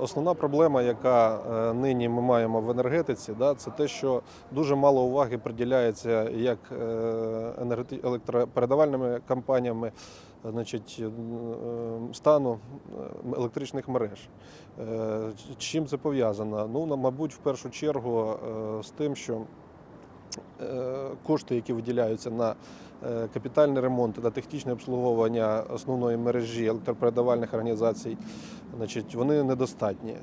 Основна проблема, яка е, нині ми маємо в енергетиці, це те, що дуже мало уваги приділяється як е, електропередавальними компаніями, значить, е, стану е, електричних мереж. Е, Чим це пов'язано? Ну, мабуть, в першу чергу е, з тим, що е, кошти, які виділяються на е, капітальний ремонт та технічне обслуговування основної мережі електропередавальних організацій, значить, вони недостатні. Е,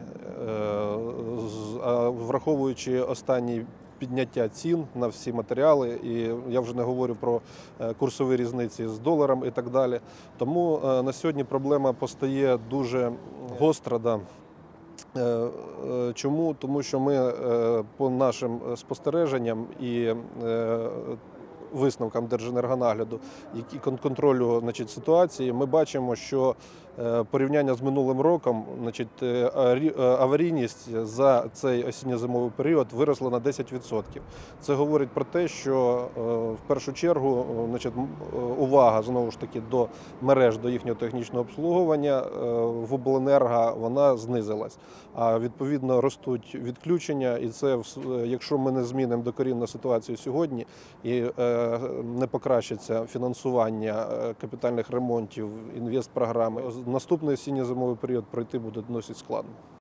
Враховуючи останні підняття цін на всі матеріали, і я вже не говорю про е, курсові різниці з доларом і так далі. Тому на сьогодні проблема постає дуже гостра. Да. Е, е, Чому? Тому що ми е, по нашим спостереженням і висновкам Держенергонагляду, які кон- контролю значить, ситуації, ми бачимо, що порівняння з минулим роком, значить, е, е, аварійність за цей осінньо-зимовий період виросла на 10%. Це говорить про те, що е, в першу чергу е, значить, е, увага знову ж таки до мереж, до їхнього технічного обслуговування е, в обленерго вона знизилась. А відповідно ростуть відключення, і це е, якщо ми не змінимо докорінну ситуацію сьогодні і е, не покращиться фінансування е, капітальних ремонтів, інвестпрограми, наступний осінньо-зимовий період пройти буде досить складно.